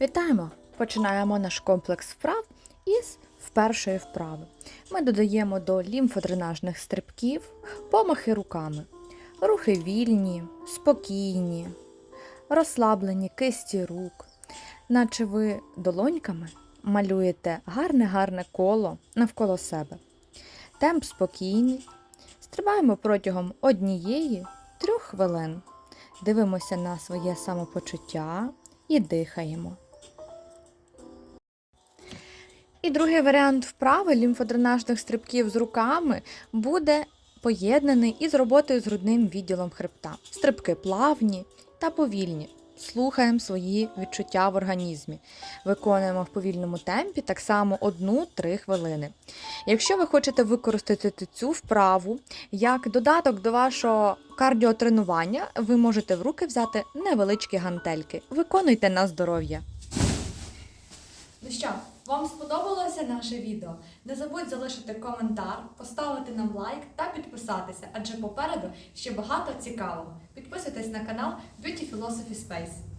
Вітаємо! Починаємо наш комплекс вправ із першої вправи. Ми додаємо до лімфодренажних стрибків помахи руками. Рухи вільні, спокійні, розслаблені кисті рук, наче ви долоньками малюєте гарне-гарне коло навколо себе. Темп спокійний. Стрибаємо протягом однієї трьох хвилин. Дивимося на своє самопочуття і дихаємо. І другий варіант вправи лімфодренажних стрибків з руками буде поєднаний із роботою з грудним відділом хребта. Стрибки плавні та повільні. Слухаємо свої відчуття в організмі. Виконуємо в повільному темпі так само 1-3 хвилини. Якщо ви хочете використати цю вправу як додаток до вашого кардіотренування, ви можете в руки взяти невеличкі гантельки. Виконуйте на здоров'я. Ну що, вам сподобалося наше відео? Не забудь залишити коментар, поставити нам лайк та підписатися, адже попереду ще багато цікавого. Підписуйтесь на канал Beauty Philosophy Space.